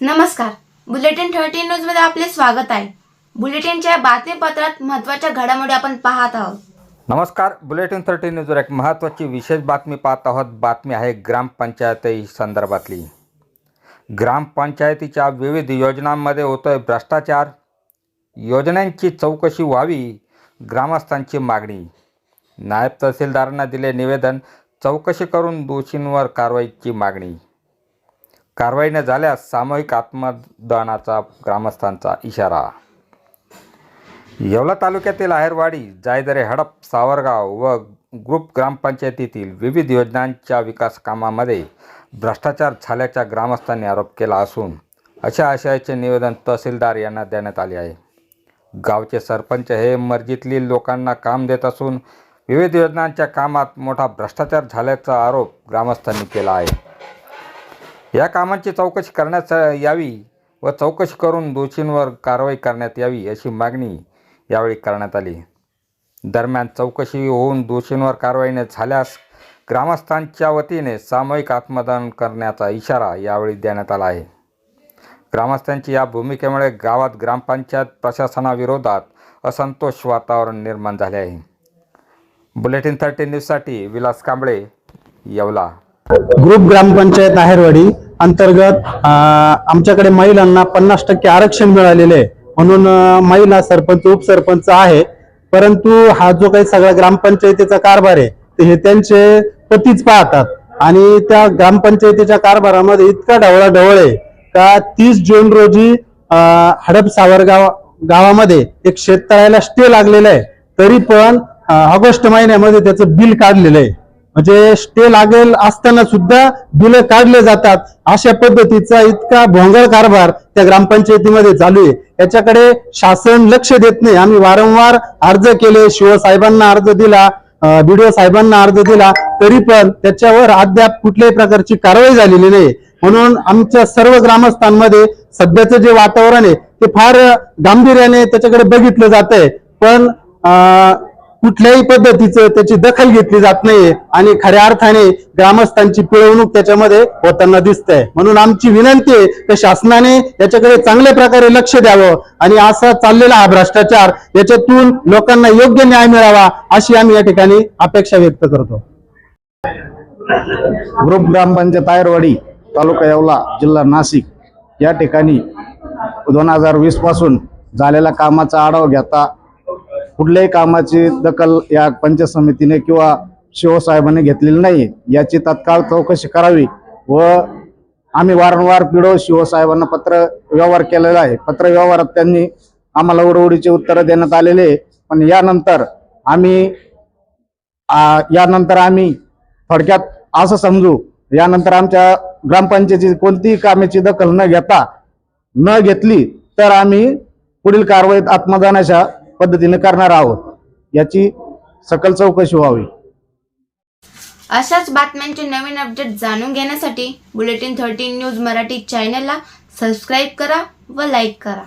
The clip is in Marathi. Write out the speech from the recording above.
नमस्कार. बुलेटिन थर्टी न्यूजमध्ये आपले स्वागत आहे. बुलेटिनच्या बातमीपत्रात महत्त्वाच्या घडामोडी आपण पाहत आहोत. नमस्कार. बुलेटिन थर्टी न्यूजवर एक महत्त्वाची विशेष बातमी पाहत आहोत. बातमी आहे ग्रामपंचायती संदर्भातली. ग्रामपंचायतीच्या विविध योजनांमध्ये होतोय भ्रष्टाचार. योजनांची चौकशी व्हावी ग्रामस्थांची मागणी. नायब तहसीलदारांना दिले निवेदन चौकशी करून दोषींवर कारवाईची मागणी. कारवाई न झाल्यास सामूहिक आत्मदानाचा ग्रामस्थांचा इशारा. येवला तालुक्यातील आहेरवाडी जायदरे हडप सावरगाव व ग्रुप ग्रामपंचायतीतील विविध योजनांच्या विकास कामामध्ये भ्रष्टाचार झाल्याचा ग्रामस्थांनी आरोप केला असून अशा आशयाचे निवेदन तहसीलदार यांना देण्यात आले आहे. गावचे सरपंच हे मर्जीतील लोकांना काम देत असून विविध योजनांच्या कामात मोठा भ्रष्टाचार झाल्याचा आरोप ग्रामस्थांनी केला आहे. या कामांची चौकशी करण्यात यावी व चौकशी करून दोषींवर कारवाई करण्यात यावी अशी मागणी यावेळी करण्यात आली. दरम्यान चौकशी होऊन दोषींवर कारवाई न झाल्यास ग्रामस्थांच्या वतीने सामूहिक आत्मदान करण्याचा इशारा यावेळी देण्यात आला आहे. ग्रामस्थांची या भूमिकेमुळे गावात ग्रामपंचायत प्रशासनाविरोधात असंतोष वातावरण निर्माण झाले आहे. बुलेटिन थर्टी न्यूजसाठी विलास कांबळे येवला. ग्रुप ग्रामपंचायत आहेरवाडी. अंतर्गत आमच्याकडे महिलांना पन्नास टक्के आरक्षण मिळालेले आहे. म्हणून महिला सरपंच उपसरपंच आहे. परंतु हा जो काही सगळा ग्रामपंचायतीचा कारभार आहे ते हे त्यांचे पतीच पाहतात. आणि त्या ग्रामपंचायतीच्या कारभारामध्ये इतका ढवळाढवळ आहे का तीस जून रोजी हडप सावरगाव गावामध्ये एक शेततळ्याला स्टे लागलेला आहे. तरी पण ऑगस्ट महिन्यामध्ये त्याचं बिल काढलेलं आहे. म्हणजे स्टे लागेल असताना सुद्धा बिलं काढले जातात. अशा पद्धतीचा इतका भोंगळ कारभार त्या ग्रामपंचायतीमध्ये चालू आहे. याच्याकडे शासन लक्ष देत नाही. आम्ही वारंवार अर्ज केले. शिवसाहेबांना अर्ज दिला. बीडीओ साहेबांना अर्ज दिला. तरी पण त्याच्यावर अद्याप कुठल्याही प्रकारची कारवाई झालेली नाही. म्हणून आमच्या सर्व ग्रामस्थांमध्ये सध्याचं जे वातावरण आहे ते फार गांभीर्याने त्याच्याकडे बघितलं जात आहे पण कुठल्याही पद्धतीचं त्याची दखल घेतली जात नाहीये आणि खऱ्या अर्थाने ग्रामस्थांची पिळवणूक त्याच्यामध्ये होताना दिसते म्हणून आमची विनंती आहे की शासनाने याच्याकडे चांगल्या प्रकारे लक्ष द्यावं आणि असा चाललेला हा भ्रष्टाचार याच्यातून लोकांना योग्य न्याय मिळावा अशी आम्ही या ठिकाणी अपेक्षा व्यक्त करतो. ग्रुप ग्रामपंचायत आयरवाडी तालुका येवला जिल्हा नाशिक या ठिकाणी दोन हजार वीसपासून झालेल्या कामाचा आढावा घेता कुठल्याही कामाची दखल या पंचायत समितीने किंवा शिवसाहेबांनी घेतलेली नाही याची तत्काळ चौकशी करावी व आम्ही वारंवार पिढो शिवसाहेबांना पत्र व्यवहार केलेला आहे पत्र व्यवहारात त्यांनी आम्हाला उडवडीचे उत्तरं देण्यात आलेले आहे. पण यानंतर आम्ही यानंतर आम्ही थोडक्यात असं समजू यानंतर आमच्या ग्रामपंचायतीची कोणतीही कामाची दखल न घेता न घेतली तर आम्ही पुढील कारवाईत आत्मदानाच्या पद्धतीने करणार आहोत. याची सकल चौकशी व्हावी. अशाच बातम्यांचे नवीन अपडेट जाणून घेण्यासाठी बुलेटिन थर्टीन न्यूज मराठी चॅनलला सबस्क्राईब करा व लाईक करा.